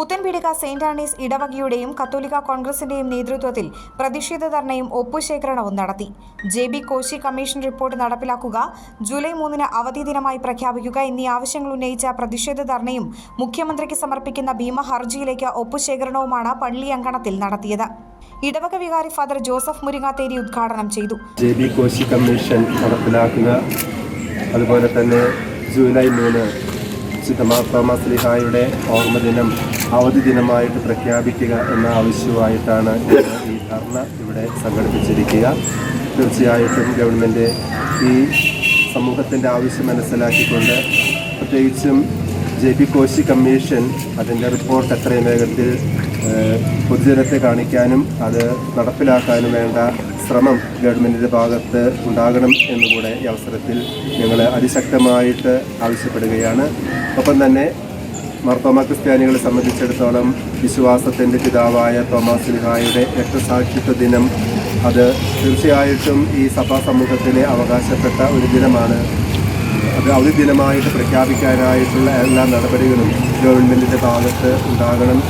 Puthenpeedika Saint Anne's ഇടവകയുടെയും കത്തോലിക്ക കോൺഗ്രസിന്റെയും നേതൃത്വത്തിൽ പ്രതിഷേധ ധർണയും ഒപ്പുശേഖരണവും നടത്തി. J B Koshy commission report നടപ്പിലാക്കുക ജൂലൈ മൂന്നിന് അവധി ദിനമായി പ്രഖ്യാപിക്കുക എന്നീ ആവശ്യങ്ങൾ ഉന്നയിച്ച പ്രതിഷേധ ധർണയും മുഖ്യമന്ത്രിക്ക് സമർപ്പിക്കുന്ന ഭീമ ഹർജിയിലേക്ക് ഒപ്പുശേഖരണവുമാണ് പള്ളി അങ്കണത്തിൽ നടത്തിയത്. ഇടവക വികാരി ഫാദർ ജോസഫ് മുരിങ്ങാത്തേരി ഉദ്ഘാടനം ചെയ്തു. ജെ ബി കോശി കമ്മീഷൻ നടപ്പിലാക്കുക അതുപോലെ തന്നെ ജൂലൈ മൂന്ന് സിദ്ധമാസ്ലിഹായുടെ ഓർമ്മദിനം അവധി ദിനമായിട്ട് പ്രഖ്യാപിക്കുക എന്ന ആവശ്യമായിട്ടാണ് ഈ ധർണ ഇവിടെ സംഘടിപ്പിച്ചിരിക്കുക. തീർച്ചയായിട്ടും ഗവൺമെന്റ് ഈ സമൂഹത്തിന്റെ ആവശ്യം മനസ്സിലാക്കിക്കൊണ്ട് പ്രത്യേകിച്ചും ജെ പി കോശി കമ്മീഷൻ അതിന്റെ റിപ്പോർട്ട് എത്രയും വേഗത്തിൽ പൊതുജനത്തെ കാണിക്കാനും അത് നടപ്പിലാക്കാനും വേണ്ട ശ്രമം ഗവൺമെന്റിന്റെ ഭാഗത്ത് ഉണ്ടാകണം എന്നുകൂടെ ഈ അവസരത്തിൽ ഞങ്ങൾ അതിശക്തമായിട്ട് ആവശ്യപ്പെടുകയാണ്. ഒപ്പം തന്നെ മർത്തോമ ക്രിസ്ത്യാനികളെ സംബന്ധിച്ചിടത്തോളം വിശ്വാസത്തിന്റെ പിതാവായ തോമസ് ലിഹായുടെ രക്തസാക്ഷിത്വ ദിനം അത് തീർച്ചയായിട്ടും ഈ സഭാ സമൂഹത്തിന് അവകാശപ്പെട്ട ഒരു ദിനമാണ്. അത് അവധി ദിനമായിട്ട് പ്രഖ്യാപിക്കാനായിട്ടുള്ള എല്ലാ നടപടികളും ഗവൺമെന്റിന്റെ ഭാഗത്ത് ഉണ്ടാകണം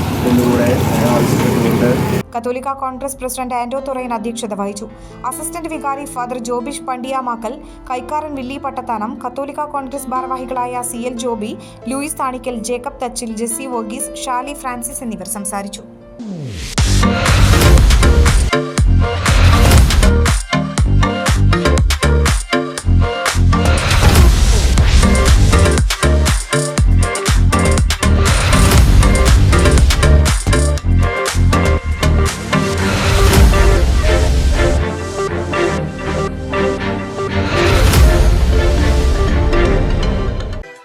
കത്തോലിക്ക കോൺഗ്രസ് പ്രസിഡന്റ് ആന്റോ തുറയൻ അധ്യക്ഷത വഹിച്ചു. അസിസ്റ്റന്റ് വികാരി ഫാദർ ജോബിഷ് പണ്ടിയാമാക്കൽ കൈക്കാരൻ വില്ലി പട്ടത്താനം കത്തോലിക്ക കോൺഗ്രസ് ഭാരവാഹികളായ സി എൽ ജോബി ലൂയിസ് താണിക്കൽ ജേക്കബ് തച്ചിൽ ജെസ്സി വോഗീസ് ഷാലി ഫ്രാൻസിസ് എന്നിവർ സംസാരിച്ചു.